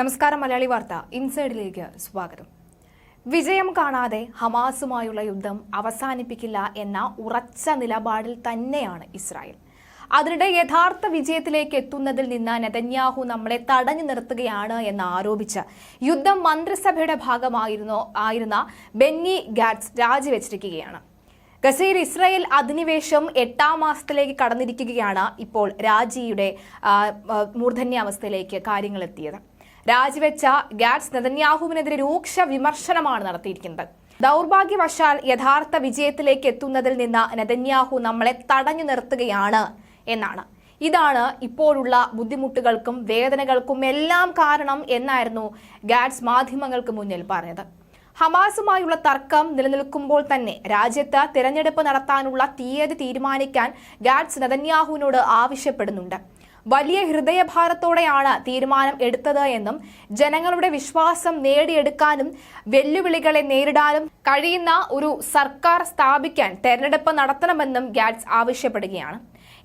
നമസ്കാരം മലയാളി വാർത്ത. ഇൻസൈഡിലേക്ക് സ്വാഗതം. വിജയം കാണാതെ ഹമാസുമായുള്ള യുദ്ധം അവസാനിപ്പിക്കില്ല എന്ന ഉറച്ച നിലപാടിൽ തന്നെയാണ് ഇസ്രായേൽ. അതിനിടെ യഥാർത്ഥ വിജയത്തിലേക്ക് എത്തുന്നതിൽ നിന്ന് നെതന്യാഹു നമ്മളെ തടഞ്ഞു നിർത്തുകയാണ് എന്ന് ആരോപിച്ച് യുദ്ധം മന്ത്രിസഭയുടെ ഭാഗമായിരുന്നു ആയിരുന്ന ബെന്നി ഗാറ്റ്സ് രാജിവെച്ചിരിക്കുകയാണ്. ഗസയിൽ ഇസ്രായേൽ അധിനിവേശം എട്ടാം മാസത്തിലേക്ക് കടന്നിരിക്കുകയാണ് ഇപ്പോൾ രാജിയുടെ മൂർധന്യാവസ്ഥയിലേക്ക് കാര്യങ്ങൾ എത്തിയത്. രാജിവെച്ച ഗാറ്റ്സ് നെതന്യാഹുവിനെതിരെ രൂക്ഷ വിമർശനമാണ് നടത്തിയിരിക്കുന്നത്. ദൗർഭാഗ്യവശാൽ യഥാർത്ഥ വിജയത്തിലേക്ക് എത്തുന്നതിൽ നിന്ന് നെതന്യാഹു നമ്മളെ തടഞ്ഞു നിർത്തുകയാണ് എന്നാണ്. ഇതാണ് ഇപ്പോഴുള്ള ബുദ്ധിമുട്ടുകൾക്കും വേദനകൾക്കും എല്ലാം കാരണം എന്നായിരുന്നു ഗാറ്റ്സ് മാധ്യമങ്ങൾക്ക് മുന്നിൽ പറഞ്ഞത്. ഹമാസുമായുള്ള തർക്കം നിലനിൽക്കുമ്പോൾ തന്നെ രാജ്യത്ത് തിരഞ്ഞെടുപ്പ് നടത്താനുള്ള തീയതി തീരുമാനിക്കാൻ ഗാറ്റ്സ് നെതന്യാഹുവിനോട് ആവശ്യപ്പെടുന്നുണ്ട്. വലിയ ഹൃദയഭാരത്തോടെയാണ് തീരുമാനം എടുത്തത് എന്നും ജനങ്ങളുടെ വിശ്വാസം നേടിയെടുക്കാനും വെല്ലുവിളികളെ നേരിടാനും കഴിയുന്ന ഒരു സർക്കാർ സ്ഥാപിക്കാൻ തെരഞ്ഞെടുപ്പ് നടത്തണമെന്നും ഗാറ്റ്സ് ആവശ്യപ്പെടുകയാണ്.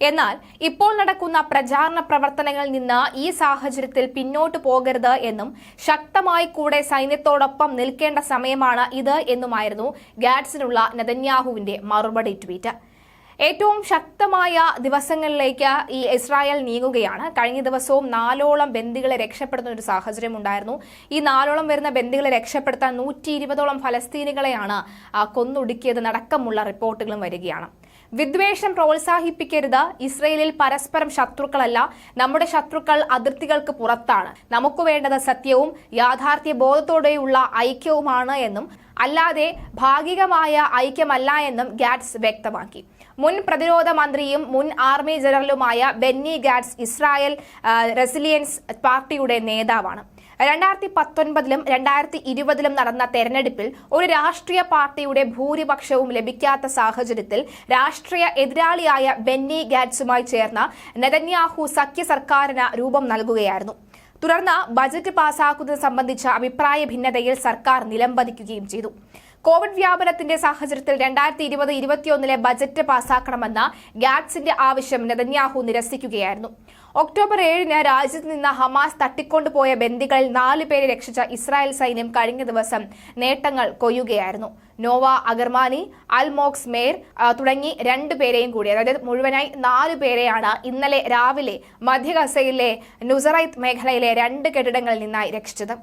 എന്നാൽ ഇപ്പോൾ നടക്കുന്ന പ്രചാരണ പ്രവർത്തനങ്ങളിൽ നിന്ന് ഈ സാഹചര്യത്തിൽ പിന്നോട്ട് പോകരുത് എന്നും ശക്തമായി കൂടെ സൈന്യത്തോടൊപ്പം നിൽക്കേണ്ട സമയമാണ് ഇത് എന്നുമായിരുന്നു ഗാറ്റ്സിനുള്ള നെതന്യാഹുവിന്റെ മറുപടി ട്വീറ്റ്. ഏറ്റവും ശക്തമായ ദിവസങ്ങളിലേക്ക് ഈ ഇസ്രായേൽ നീങ്ങുകയാണ്. കഴിഞ്ഞ ദിവസവും നാലോളം ബന്ദികളെ രക്ഷപ്പെടുന്ന ഒരു സാഹചര്യം ഉണ്ടായിരുന്നു. ഈ നാലോളം വരുന്ന ബന്ദികളെ രക്ഷപ്പെടുത്താൻ നൂറ്റി ഇരുപതോളം ഫലസ്തീനികളെയാണ് കൊന്നൊടുക്കിയത്. നടക്കമുള്ള റിപ്പോർട്ടുകളും വരികയാണ്. വിദ്വേഷം പ്രോത്സാഹിപ്പിക്കരുത്. ഇസ്രയേലിൽ പരസ്പരം ശത്രുക്കളല്ല. നമ്മുടെ ശത്രുക്കൾ അതിർത്തികൾക്ക് പുറത്താണ്. നമുക്ക് വേണ്ടത് സത്യവും യാഥാർത്ഥ്യ ബോധത്തോടെയുള്ള ഐക്യവുമാണ് എന്നും അല്ലാതെ ഭാഗികമായ ഐക്യമല്ല എന്നും ഗാറ്റ്സ് വ്യക്തമാക്കി. മുൻ പ്രതിരോധ മന്ത്രിയും മുൻ ആർമി ജനറലുമായ ബെന്നി ഗാറ്റ്സ് ഇസ്രായേൽ റെസിലിയൻസ് പാർട്ടിയുടെ നേതാവാണ്. രണ്ടായിരത്തി പത്തൊൻപതിലും രണ്ടായിരത്തി ഇരുപതിലും നടന്ന തെരഞ്ഞെടുപ്പിൽ ഒരു രാഷ്ട്രീയ പാർട്ടിയുടെ ഭൂരിപക്ഷവും ലഭിക്കാത്ത സാഹചര്യത്തിൽ രാഷ്ട്രീയ എതിരാളിയായ ബെന്നി ഗാറ്റ്സുമായി ചേർന്ന നെതന്യാഹു സഖ്യ സർക്കാരിന് രൂപം നൽകുകയായിരുന്നു. തുടർന്ന് ബജറ്റ് പാസാക്കുന്നത് സംബന്ധിച്ച അഭിപ്രായ ഭിന്നതയിൽ സർക്കാർ നിലംപതിക്കുകയും ചെയ്തു. കോവിഡ് വ്യാപനത്തിന്റെ സാഹചര്യത്തിൽ രണ്ടായിരത്തി ഇരുപത് ഇരുപത്തിയൊന്നിലെ ബജറ്റ് പാസാക്കണമെന്ന ഗാറ്റ്സിന്റെ ആവശ്യം നെതന്യാഹു നിരസിക്കുകയായിരുന്നു. ഒക്ടോബർ ഏഴിന് രാജ്യത്ത് നിന്ന് ഹമാസ് തട്ടിക്കൊണ്ടുപോയ ബന്ദികളിൽ നാല് പേരെ രക്ഷിച്ച ഇസ്രായേൽ സൈന്യം കഴിഞ്ഞ ദിവസം നേട്ടങ്ങൾ കൊയ്യുകയായിരുന്നു. നോവ അഗർമാനി അൽമോക്സ് മേർ തുടങ്ങി രണ്ടു പേരെയും കൂടി അതായത് മുഴുവനായി നാലു പേരെയാണ് ഇന്നലെ രാവിലെ മധ്യ ഗസയിലെ നുസറൈത്ത് മേഖലയിലെ രണ്ട് കെട്ടിടങ്ങളിൽ നിന്നായി രക്ഷിച്ചത്.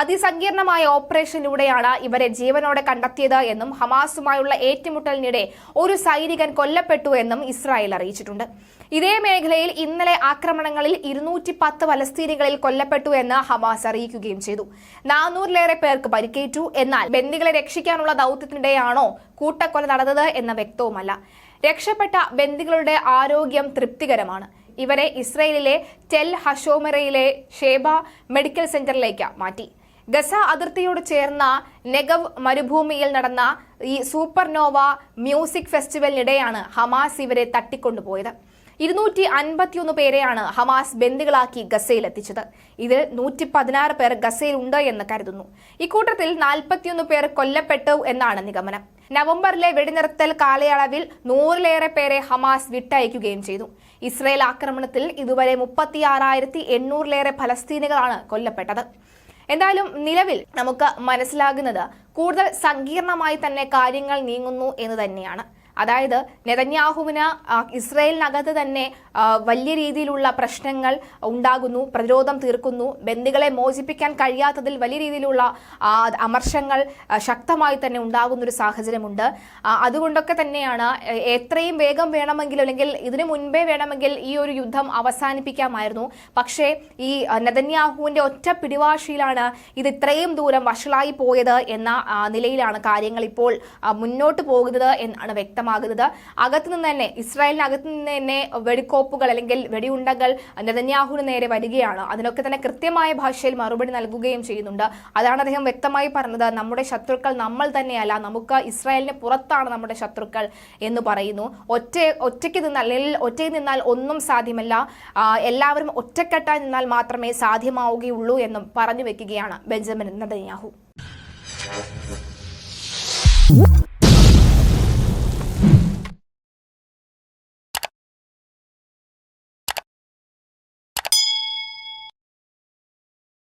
അതിസങ്കീർണമായ ഓപ്പറേഷനിലൂടെയാണ് ഇവരെ ജീവനോടെ കണ്ടെത്തിയത് എന്നും ഹമാസുമായുള്ള ഏറ്റുമുട്ടലിനിടെ ഒരു സൈനികൻ കൊല്ലപ്പെട്ടു എന്നും ഇസ്രായേൽ അറിയിച്ചിട്ടുണ്ട്. ഇതേ മേഖലയിൽ ഇന്നലെ ആക്രമണങ്ങളിൽ ഇരുന്നൂറ്റി പത്ത് ഫലസ്തീനികളിൽ കൊല്ലപ്പെട്ടു എന്ന് ഹമാസ് അറിയിക്കുകയും ചെയ്തു. നാനൂറിലേറെ പേർക്ക് പരിക്കേറ്റു. എന്നാൽ ബന്ദികളെ രക്ഷിക്കാനുള്ള ദൗത്യത്തിനിടെയാണോ കൂട്ടക്കൊല നടന്നത് എന്ന വ്യക്തവുമല്ല. രക്ഷപ്പെട്ട ബന്ദികളുടെ ആരോഗ്യം തൃപ്തികരമാണ്. ഇവരെ ഇസ്രയേലിലെ ടെൽ ഹഷോമറയിലെ ഷേബ മെഡിക്കൽ സെന്ററിലേക്ക് മാറ്റി. ഗസ അതിർത്തിയോട് ചേർന്ന നെഗവ് മരുഭൂമിയിൽ നടന്ന ഈ സൂപ്പർനോവ മ്യൂസിക് ഫെസ്റ്റിവലിനിടെയാണ് ഹമാസ് ഇവരെ തട്ടിക്കൊണ്ടുപോയത്. ഇരുന്നൂറ്റി അൻപത്തിയൊന്ന് പേരെയാണ് ഹമാസ് ബന്ദികളാക്കി ഗസയിൽ എത്തിച്ചത് ഇതിൽ നൂറ്റി പതിനാറ് പേർ ഗസയിൽ ഉണ്ട് എന്ന് കരുതുന്നു. ഇക്കൂട്ടത്തിൽ നാൽപ്പത്തിയൊന്ന് പേർ കൊല്ലപ്പെട്ടു എന്നാണ് നിഗമനം. നവംബറിലെ വെടിനിർത്തൽ കാലയളവിൽ നൂറിലേറെ പേരെ ഹമാസ് വിട്ടയക്കുകയും ചെയ്തു. ഇസ്രയേൽ ആക്രമണത്തിൽ ഇതുവരെ മുപ്പത്തിയാറായിരത്തി എണ്ണൂറിലേറെ ഫലസ്തീനികളാണ് കൊല്ലപ്പെട്ടത്. എന്തായാലും നിലവിൽ നമുക്ക് മനസ്സിലാകുന്നത് കൂടുതൽ സങ്കീർണമായി തന്നെ കാര്യങ്ങൾ നീങ്ങുന്നു എന്ന് തന്നെയാണ്. അതായത് നെതന്യാഹുവിന് ഇസ്രയേലിനകത്ത് തന്നെ വലിയ രീതിയിലുള്ള പ്രശ്നങ്ങൾ ഉണ്ടാകുന്നു പ്രതിരോധം തീർക്കുന്നു. ബന്ദികളെ മോചിപ്പിക്കാൻ കഴിയാത്തതിൽ വലിയ രീതിയിലുള്ള അമർശങ്ങൾ ശക്തമായി തന്നെ ഉണ്ടാകുന്ന ഒരു സാഹചര്യമുണ്ട് അതുകൊണ്ടൊക്കെ തന്നെയാണ് എത്രയും വേഗം വേണമെങ്കിൽ അല്ലെങ്കിൽ ഇതിനു മുൻപേ വേണമെങ്കിൽ ഈ ഒരു യുദ്ധം അവസാനിപ്പിക്കാമായിരുന്നു. പക്ഷേ ഈ നെതന്യാഹുവിന്റെ ഒറ്റ പിടിവാശിയിലാണ് ഇത് ഇത്രയും ദൂരം വഷളായി പോയത് എന്ന നിലയിലാണ് കാര്യങ്ങൾ ഇപ്പോൾ മുന്നോട്ട് പോകുന്നത് എന്നാണ് വ്യക്തമാകുന്നത് അകത്തുനിന്ന് തന്നെ ഇസ്രായേലിനകത്ത് നിന്ന് തന്നെ വെടിക്കോപ്പുകൾ അല്ലെങ്കിൽ വെടിയുണ്ടകൾ നെതന്യാഹുവിന് നേരെ വരികയാണ്. അതിനൊക്കെ തന്നെ കൃത്യമായ ഭാഷയിൽ മറുപടി നൽകുകയും ചെയ്യുന്നുണ്ട്. അതാണ് അദ്ദേഹം വ്യക്തമായി പറഞ്ഞത് നമ്മുടെ ശത്രുക്കൾ നമ്മൾ തന്നെയല്ല നമുക്ക് ഇസ്രായേലിന് പുറത്താണ് നമ്മുടെ ശത്രുക്കൾ എന്ന് പറയുന്നു. ഒറ്റ ഒറ്റയ്ക്ക് നിന്നാൽ അല്ലെങ്കിൽ ഒറ്റയിൽ നിന്നാൽ ഒന്നും സാധ്യമല്ല. എല്ലാവരും ഒറ്റക്കെട്ടായി നിന്നാൽ മാത്രമേ സാധ്യമാവുകയുള്ളൂ എന്നും പറഞ്ഞു വെക്കുകയാണ് ബെഞ്ചമിൻ നെതന്യാഹു.